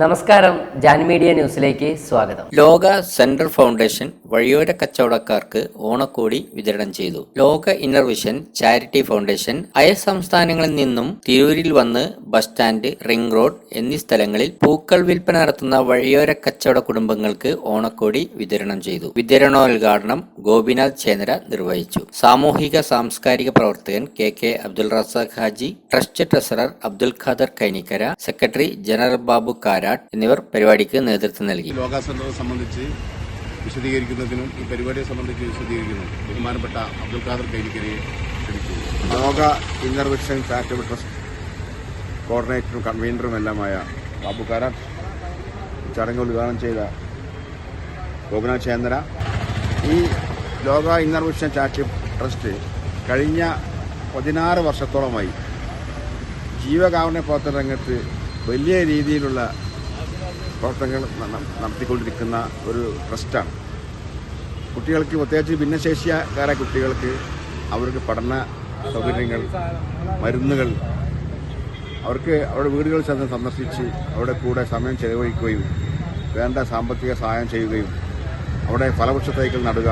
നമസ്കാരം ജാൻ മീഡിയ ന്യൂസിലേക്ക് സ്വാഗതം. ലോക സെൻട്രൽ ഫൗണ്ടേഷൻ വഴിയോര കച്ചവടക്കാർക്ക് ഓണക്കോടി വിതരണം ചെയ്തു. ലോക ഇന്നർ വിഷൻ ചാരിറ്റി ഫൗണ്ടേഷൻ അയൽ സംസ്ഥാനങ്ങളിൽ നിന്നും തിരൂരിൽ വന്ന് ബസ് സ്റ്റാൻഡ് റിംഗ് റോഡ് എന്നീ സ്ഥലങ്ങളിൽ പൂക്കൾ വിൽപ്പന നടത്തുന്ന വഴിയോര കച്ചവട കുടുംബങ്ങൾക്ക് ഓണക്കോടി വിതരണം ചെയ്തു. വിതരണോദ്ഘാടനം ഗോപിനാഥ് ചേന്ദ്ര നിർവഹിച്ചു. സാമൂഹിക സാംസ്കാരിക പ്രവർത്തകൻ K K Abdul Razak Haji trust treasurer Abdul Khader Kainikkara secretary general Babu Karat എന്നിവർ പരിപാടിക്ക് നേതൃത്വം നൽകി. ഈ സംബന്ധിച്ച് വിശദീകരിക്കുന്നതിനും ഈ പരിപാടിയെ സംബന്ധിച്ച് വിശദീകരിക്കുന്നു ബഹുമാനപ്പെട്ട അബ്ദുൽ ഖാദർ കൈലിക്കരയെ ക്ഷണിച്ചു ലോക ഇന്നർ വിഷൻ ചാരിറ്റബിൾ ട്രസ്റ്റ് കോർഡിനേറ്ററും കൺവീനറും എല്ലാമായ ബാബു കാരാട്ട് ചടങ്ങ് ഉദ്ഘാടനം ചെയ്ത ഗോപിനാഥ് ചേന്ദ്ര. ഈ ലോക ഇന്നർവിഷൻ ചാരിറ്റബിൾ ട്രസ്റ്റ് കഴിഞ്ഞ പതിനാറ് വർഷത്തോളമായി ജീവകാരുണ്യ പ്രവർത്തന രംഗത്ത് വലിയ രീതിയിലുള്ള പ്രവർത്തനങ്ങൾ നടത്തിക്കൊണ്ടിരിക്കുന്ന ഒരു ട്രസ്റ്റാണ്. കുട്ടികൾക്ക് പ്രത്യേകിച്ച് ഭിന്നശേഷിക്കാരായ കുട്ടികൾക്ക് അവർക്ക് പഠന സൗകര്യങ്ങൾ മരുന്നുകൾ അവർക്ക് അവരുടെ വീടുകളിൽ ചെന്ന് സന്ദർശിച്ച് അവരുടെ കൂടെ സമയം ചെലവഴിക്കുകയും വേണ്ട സാമ്പത്തിക സഹായം ചെയ്യുകയും അവിടെ ഫലവൃക്ഷ തൈകൾ നടുക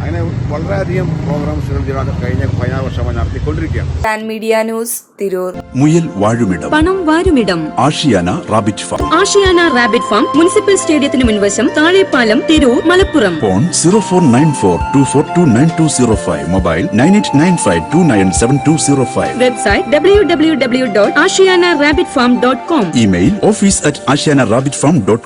അങ്ങനെ വളരെയധികം പ്രോഗ്രാംസുകൾ കഴിഞ്ഞ കഴിഞ്ഞ പതിനാറ് വർഷമായി നടത്തിക്കൊണ്ടിരിക്കുകയാണ്. Media news Tirur. മുയൽ വാഴുമിടം. പണം വാരുമിടം. Ashiana rabbit farm. Ashiana rabbit farm municipal സ്റ്റേഡിയത്തിന് മുൻവശം Thazhepalam Tirur Malappuram. Phone zero four nine four two four two nine two zero five mobile nine eight nine five two nine seven two zero five. Website W W W dot Ashiana rabbit farm dot com. Email office at Ashiana rabbit farm dot